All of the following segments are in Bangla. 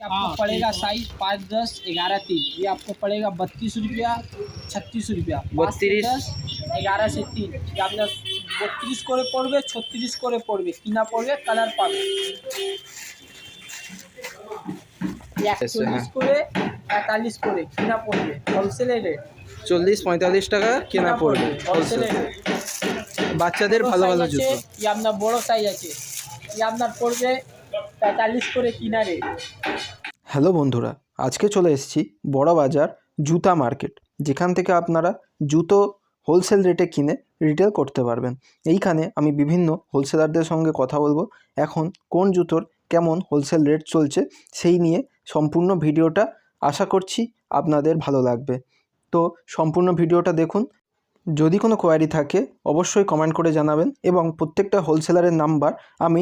आपको पड़ेगा साइज पाँच दस ग्यारह तीन ये आपको पड़ेगा बत्तीस रुपया छत्तीस रुपया पाँच से 32 দশ এগারো সে তিন যে আপনার বত্রিশ করে পড়বে ছত্রিশ করে পড়বে কিনা পড়বে কালার পাবে একচল্লিশ করে পঁয়তাল্লিশ করে কিনা পড়বে হোলসেলের রেট চল্লিশ পঁয়তাল্লিশ টাকা কেনা পড়বে হোলসেলের হোলসেল রেট বাচ্চাদের ভালো ভালো জুতো ये আপনার বড় সাইজ আছে ये আপনার পড়বে পঁয়তাল্লিশ করে কিনা রেট হ্যালো বন্ধুরা, আজকে চলে এসেছি বড় বাজার জুতা মার্কেট, যেখান থেকে আপনারা জুতো হোলসেল রেটে কিনে রিটেল করতে পারবেন। এইখানে আমি বিভিন্ন হোলসেলারদের সঙ্গে কথা বলব, এখন কোন জুতোর কেমন হোলসেল রেট চলছে সেই নিয়ে সম্পূর্ণ ভিডিওটা আশা করছি আপনাদের ভালো লাগবে। তো সম্পূর্ণ ভিডিওটা দেখুন। যদি কোনো কোয়ারি থাকে, অবশ্যই কমেন্ট করে জানাবেন এবং প্রত্যেকটা হোলসেলারের নাম্বার আমি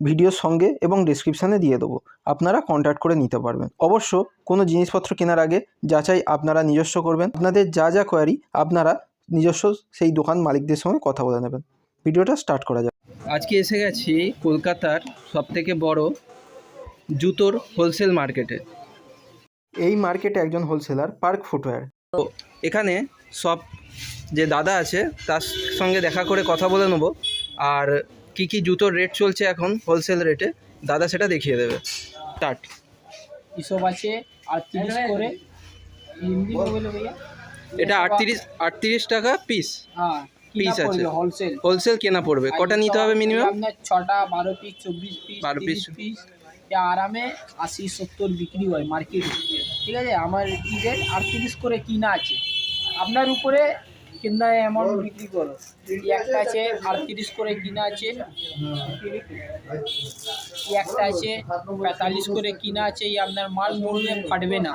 ভিডিওর সঙ্গে এবং ডিসক্রিপশানে দিয়ে দেবো। আপনারা কন্ট্যাক্ট করে নিতে পারবেন। অবশ্য কোনো জিনিসপত্র কেনার আগে যাচাই আপনারা নিজস্ব করবেন। আপনাদের যা যা কোয়ারি আপনারা নিজস্ব সেই দোকান মালিকদের সঙ্গে কথা বলে নেবেন। ভিডিওটা স্টার্ট করা যাক। আজকে এসে গেছি কলকাতার সবথেকে বড় জুতোর হোলসেল মার্কেটে এই মার্কেটে একজন হোলসেলার পার্ক ফুটওয়্যার তো এখানে সব যে দাদা আছে তার সঙ্গে দেখা করে কথা বলে নেব। আর কি কি জুতোর রেট চলছে এখন হোলসেল রেটে দাদা সেটা দেখিয়ে দেবে। টাট এসব আছে আটত্রিশ করে। এটা আটত্রিশ আটত্রিশ টাকা পিস পিস হ্যাঁ, আছে। হোলসেল হোলসেল কেনা পড়বে। কটা নিতে হবে মিনিমাম ছটা বারো পিস চব্বিশ পিস বারো পিস পিস আরামে আশি সত্তর বিক্রি হয় মার্কেটে ঠিক আছে? আমার কি রেট আটত্রিশ করে কিনা আছে। আপনার উপরে কিনা অ্যামাউন্ট বিক্রি করো। একটা আছে আটত্রিশ করে কিনা আছে। একটা আছে পঁয়তাল্লিশ করে কিনা আছে এই আপনার মাল মরলে ফাটবে না।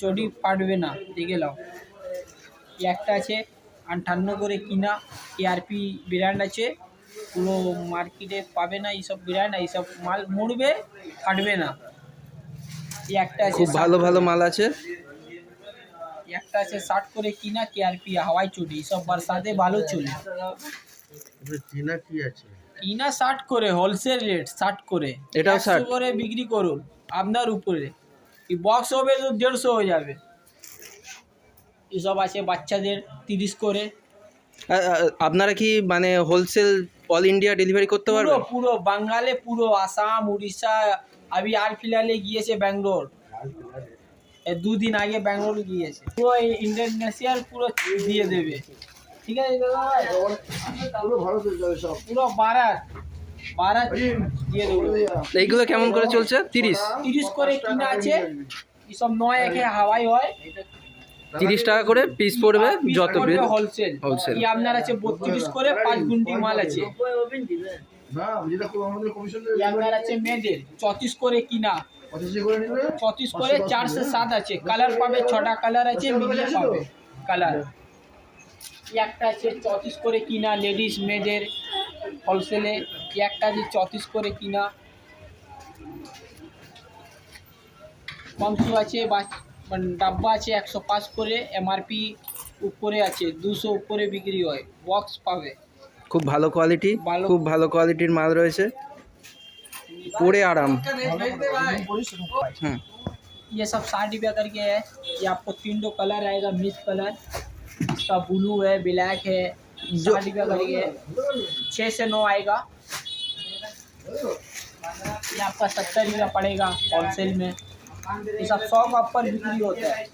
চটি ফাটবে না দেখে নাও। একটা আছে আটান্ন করে কিনা এআরপি ব্র্যান্ড আছে। পুরো মার্কেটে পাবে না এইসব ব্র্যান্ড এইসব মাল মুড়বে ফাটবে না। এই একটা আছে খুব ভালো ভালো মাল আছে। একটা আছে ষাট করে কিনা কেআরপি হাওয়াই চটি এইসব বরসাতে ভালো চলে কিনা কি আছে? কিনা ষাট করে হোলসেল রেট ষাট করে। এটাও 100 60 করে বিক্রি করুন আপনার উপরে। এই বক্স হবে তো দেড়শো হয়ে যাবে। এসব আছে বাচ্চাদের তিরিশ করে। আপনারা কি মানে হোলসেল অল ইন্ডিয়া ডেলিভারি করতে পুরো পারবেন? পুরো বাঙ্গালে পুরো আসাম উড়িষ্যা আমি আর ফিলহালে গিয়েছে ব্যাঙ্গালোর। দুদিন আগে ব্যাঙ্গালোর গিয়েছে। পুরো ইন্টারন্যাশনাল পুরো দিয়ে দেবে। ঠিক আছে দাদা? ভাই? পুরো বারাত। বারাত দিয়ে দেবে। এইগুলো কেমন করে চলছে? তিরিশ? তিরিশ করে কিনা আছে। এসব নয় একে হাওয়াই হয়। তিরিশ টাকা করে পিস পড়বে যত পিস হোলসেল Wholesale। আপনার আছে বত্রিশ করে পাঁচ গুন্টি মাল আছে। আপনার আছে মেয়েদের চৌত্রিশ করে কিনা। চৌত্রিশ করে চার সে সাত আছে। কালার পাবে ছটা কালার আছে মিলিয়ে পাবে। কালার। একটা আছে চৌত্রিশ করে কিনা লেডিস মেয়েদের হোলসেলে একটা আছে চৌত্রিশ করে কিনা। কমসু আছে বা মানে ডাব্বা আছে একশো পাঁচ করে এমআরপি উপরে আছে দুশো উপরে বিক্রি হয়। বক্স পাবে। খুব ভালো কোয়ালিটি ভালো- খুব ভালো কোয়ালিটির মাল রয়েছে। पूरे आराम। हाँ। ये सब साठ रुपया करके है। ये आपको तीन दो कलर आएगा मिक्स कलर। इसका ब्लू है ब्लैक है साठ रुपया करके है। छः से नौ आएगा। ये आपका सत्तर रुपया पड़ेगा होलसेल में। ये सब सौ का बिक्री होता है।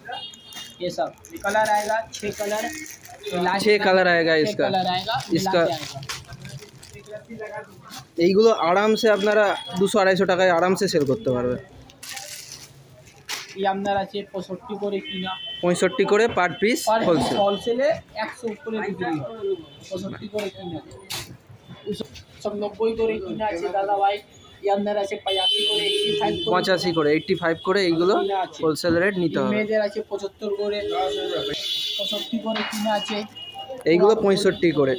ये सब कलर आएगा छः कलर। छः कलर आएगा इसका। कलर आएगा इसका এইগুলো আরামসে আপনারা দুশো আড়াইশো টাকায় আরামসে সেল করতে পারবে ये আপনার আছে পঁয়ষট্টি করে কিনা। পঁয়ষট্টি করে পার পিস হোলসেল হোলসেলে একশো বিক্রি পঁয়ষট্টি করে কিনা। সব নব্বই করে কিনা আছে দাদা ভাই আপনার আছে করে করে। পঁচাশি করে এইটটি ফাইভ করে এইগুলো হোলসেল রেট নিতে হবে। মেয়েদের আছে পঁচাত্তর করে। পঁয়ষট্টি করে কিনা আছে। এইগুলো পঁয়ষট্টি করে।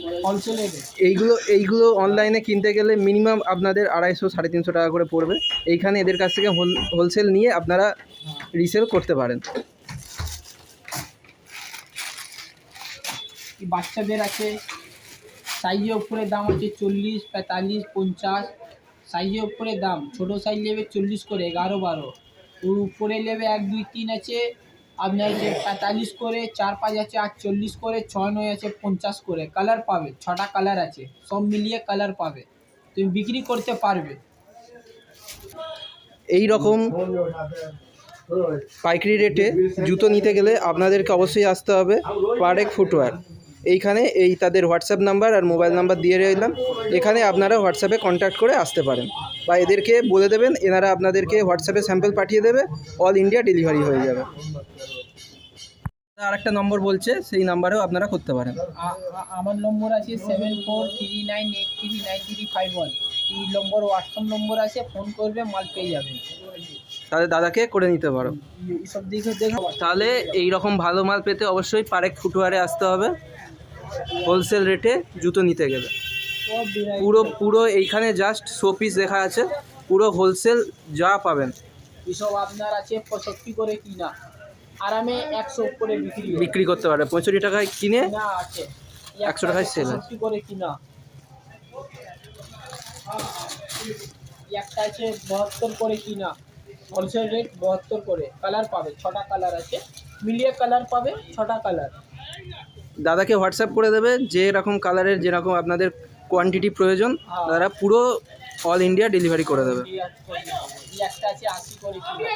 এইগুলো এইগুলো অনলাইনে কিনতে গেলে মিনিমাম আপনাদের আড়াইশো সাড়ে তিনশো টাকা করে পড়বে। এইখানে এদের কাছ থেকে হোল হোলসেল নিয়ে আপনারা রিসেল করতে পারেন। বাচ্চাদের আছে সাইজের উপরে দাম আছে চল্লিশ পঁয়তাল্লিশ পঞ্চাশ। সাইজের উপরে দাম ছোটো সাইজ নেবে চল্লিশ করে এগারো বারো। ওর উপরে নেবে এক দুই তিন আছে আপনার যে পঁয়তাল্লিশ করে, চার পাঁচ আছে আটচল্লিশ করে, ছয় নয় আছে, পঞ্চাশ করে। কালার পাবে, ছটা কালার আছে, সব মিলিয়ে কালার পাবে। তুমি বিক্রি করতে পারবে। এই রকম পাইকারি রেটে জুতো নিতে গেলে আপনাদেরকে অবশ্যই আসতে হবে পারেক ফুটওয়্যার এইখানে এই তাদের হোয়াটসঅ্যাপ নাম্বার আর মোবাইল নাম্বার দিয়ে রইলাম। এখানে আপনারা হোয়াটসঅ্যাপে কন্ট্যাক্ট করে আসতে পারেন। বা এদেরকে বলে দেবেন এনারা আপনাদেরকে হোয়াটসঅ্যাপে স্যাম্পল পাঠিয়ে দেবে অল ইন্ডিয়া ডেলিভারি হয়ে যাবে। আর একটা নম্বর বলছে সেই নাম্বারেও আপনারা করতে পারেন। আমার নম্বর আছে seven four three nine eight three nine three five one এই নম্বর হোয়াটসঅ্যাপ নম্বর আছে ফোন করবে মাল পেয়ে যাবে। তাহলে দাদাকে করে নিতে পারো। এইসব দিকে দেখো তাহলে এই রকম ভালো মাল পেতে অবশ্যই পারেক ফুটওয়ারে আসতে হবে। হোলসেল রেটে জুতো নিতে গেলে। পুরো পুরো এইখানে জাস্ট শো পিস দেখা আছে পুরো হোলসেল যা পাবেন। এসব আপনার আছে পঁয়ষট্টি করে কিনা। আরামে একশো করে বিক্রি বিক্রি করতে পারবে। পঁয়ষট্টি টাকায় কিনে 100 টাকায়। পঁয়ষট্টি করে কিনা। একটা আছে বাহাত্তর করে কিনা। হোলসেল রেট বাহাত্তর করে। কালার পাবে। ছটা কালার আছে। মিলিয়ে কালার পাবে ছটা কালার দাদাকে হোয়াটসঅ্যাপ করে দেবে যে রকম কালারের যেরকম আপনাদের কোয়ান্টিটি প্রয়োজন হ্যাঁ। দাদা পুরো অল ইন্ডিয়া ডেলিভারি করে দেবে এই একটা আছে আশি করে কিনা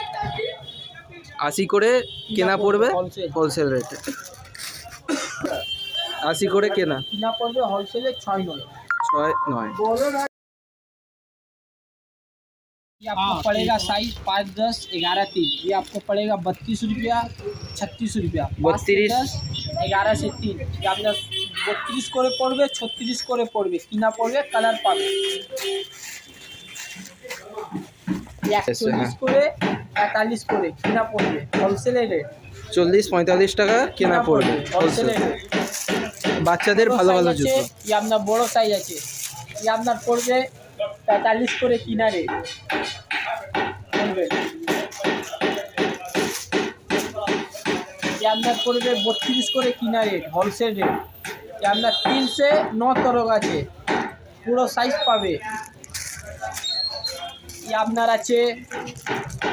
আশি করে কেনা পড়বে Wholesale। হোলসেল রেটে আশি করে কেনা কিনা পড়বে হোলসেলে ছয় নয় ছয় নয় ये आपको पड़ेगा साइज पाँच दस ग्यारह तीन ये आपको पड़ेगा बत्तीस रुपया छत्तीस रुपया पाँच এগারোশো তিন। আপনার বত্রিশ করে পড়বে ছত্রিশ করে পড়বে কিনা পড়বে কালার পাবে। করে করে কিনা পড়বে রেট চল্লিশ পঁয়তাল্লিশ টাকা কেনা পড়বে বাচ্চাদের ভালো ভালো আপনার বড় সাইজ আছে। আপনার পড়বে পঁয়তাল্লিশ করে কিনা রেট আপনার পড়বে বত্রিশ করে কিনা রেট হোলসেল রেট আপনার তিনশে ন তরক আছে পুরো সাইজ পাবে। আপনার আছে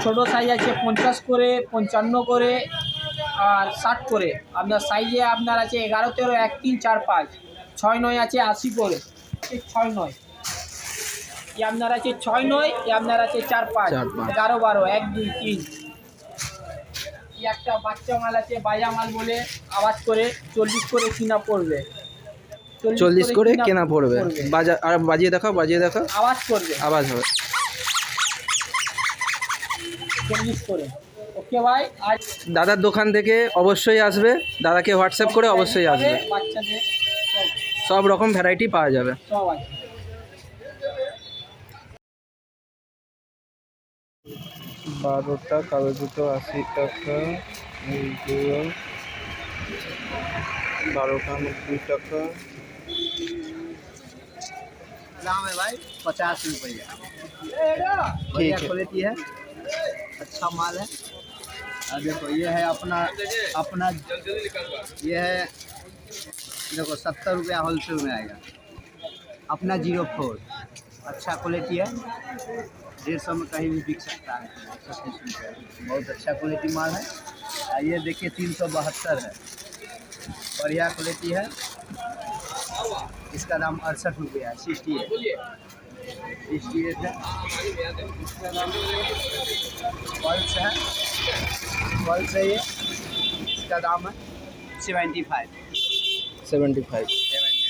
ছোটো সাইজ আছে পঞ্চাশ করে পঞ্চান্ন করে আর ষাট করে। আপনার সাইজে আপনার আছে এগারো তেরো এক তিন চার পাঁচ ছয় নয় আছে আশি করে। ছয় নয়। আপনার আছে ছয় নয় আপনার আছে চার পাঁচ। এগারো বারো এক দুই তিন। একটা বাচ্চা মাল আছে বাজা মাল বলে আওয়াজ করে চল্লিশ করে কিনা পড়বে। চল্লিশ করে কেনা পড়বে। বাজা আর বাজিয়ে দেখাও বাজিয়ে দেখাও। আওয়াজ করবে। আওয়াজ হবে। চল্লিশ করে। ওকে ভাই আজ দাদার দোকান থেকে অবশ্যই আসবে। দাদাকে হোয়াটসঅ্যাপ করে অবশ্যই আসবে। বাচ্চাদের সব। সব রকম ভ্যারাইটি পাওয়া যাবে। সব আছে। বারোটা কালো জুতো আশি টাকা এইগুলো বারোটা নব্বই টাকা दाम है भाई पचास रुपया ठीक बढ़िया है क्वालिटी है अच्छा माल है और देखो ये है अपना अपना ये है देखो सत्तर रुपया होलसेल में आएगा अपना जीरो फोर अच्छा क्वालिटी है डेढ़ सौ में कहीं भी बिक सकता है। बहुत अच्छा क्वालिटी माल है। ये देखिए तीन सौ बहत्तर है। बढ़िया क्वालिटी है। इसका दाम अड़सठ रुपया है सिक्सटी एट। सिक्सटी एट है। इसका दाम पल्स है। पल्स है ये। इसका दाम है seventy five seventy five. Seventy.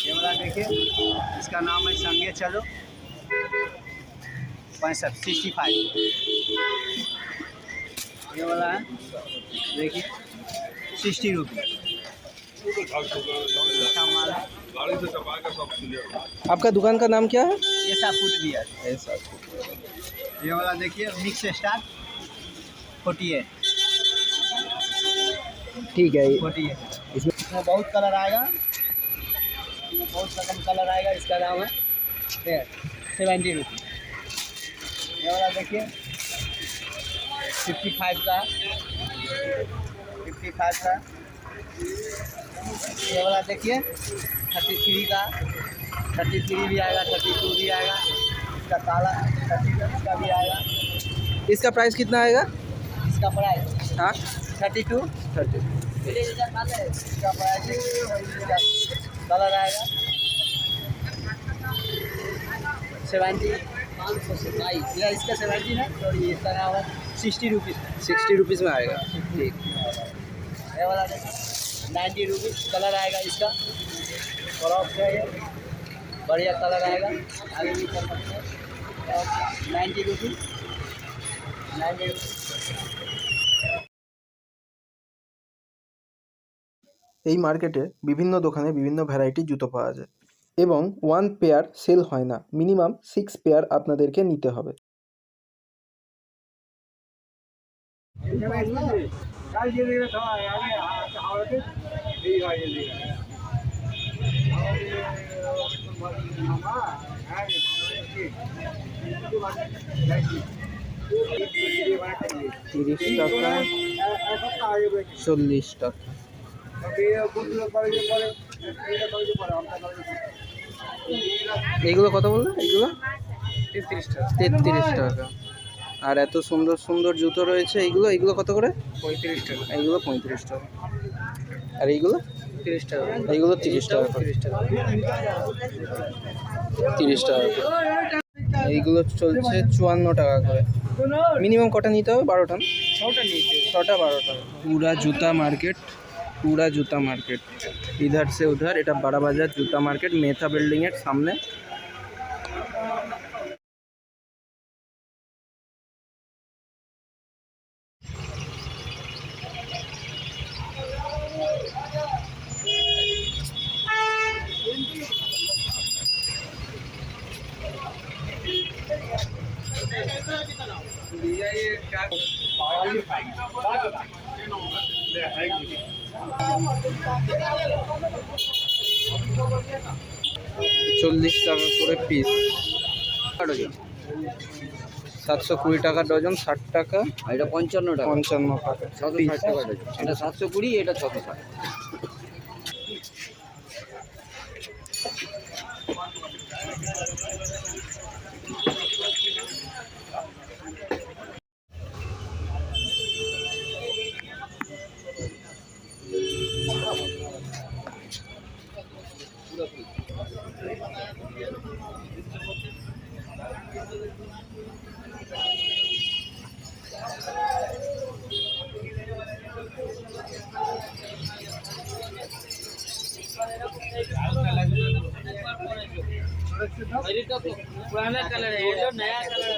ये देखिए। इसका नाम है संगे चलो। पैंसठ सिक्सटी फाइव ये वाला है देखिए सिक्सटी है। आपका दुकान का नाम क्या है? ये सब फुट बियर ऐसा ये वाला देखिए मिक्स स्टार फोर्टी एट ठीक है फोर्टी एट इसमें इसमें बहुत कलर आएगा। इसमें बहुत रकम कलर आएगा इसका दाम है सेवेंटी रुपये ये वाला देखिए। फिफ्टी फाइव का। फिफ्टी फाइव का। ये वाला देखिए। थर्टी थ्री का। थर्टी थ्री भी आएगा थर्टी टू भी आएगा। इसका काला थर्टी का भी आएगा। इसका प्राइस कितना आएगा? इसका प्राइस हाँ। थर्टी टू थर्टी इसका प्राइस कलर आएगा। सेवेंटी या इसका सेवेंटी है और ये इसका नाम है सिक्सटी रुपीज़ सिक्सटी रुपीज़ में आएगा ठीक ये वाला नाइन्टी रुपीज़ कलर आएगा इसका क्रॉप है ये बढ़िया कलर आएगा आगे भी कर सकते हैं नाइन्टी रुपीज़ नाइन्टी रुपीज़ এই মার্কেটে বিভিন্ন দোকানে বিভিন্ন ভ্যারাইটি জুতো পাওয়া যায় এবং ওয়ান পেয়ার সেল হয় না। মিনিমাম সিক্স পেয়ার আপনাদেরকে নিতে হবে। তিরিশ টাকা, চল্লিশ টাকা। এইগুলো কত বললে? এইগুলো? তেত্রিশ টাকা তেত্রিশ টাকা আর এত সুন্দর সুন্দর জুতো রয়েছে। এইগুলো? এইগুলো কত করে? পঁয়ত্রিশ টাকা এইগুলো পঁয়ত্রিশ টাকা আর এইগুলো? তিরিশ টাকা এইগুলো তিরিশ টাকা তিরিশ টাকা তিরিশ টাকা এইগুলো চলছে চুয়ান্ন টাকা করে। মিনিমাম কটা নিতে হবে? বারোটা ছটা নিয়েছে ছটা বারোটা। পুরা জুতা মার্কেট। পুরা জুতা মার্কেট। ইধার সে উধার এটা বারা বাজার জুতা মার্কেট মেথা বিল্ডিং এর সামনে চল্লিশ টাকা করে পিস ডজন সাতশো কুড়ি টাকা ডজন ষাট টাকা। আর এটা পঞ্চান্ন টাকা। পঞ্চান্ন টাকা ছশো ষাট টাকা ডজন। এটা সাতশো কুড়ি এটা ছশো ষাট। पुराना कलर है ये जो नया कलर है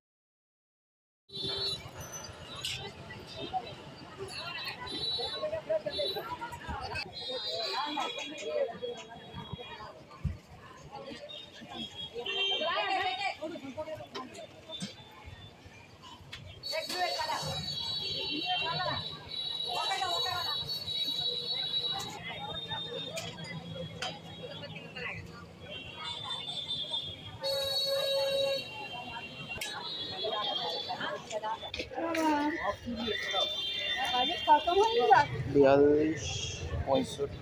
বিয়াল্লিশ পঁয়ষট্টি।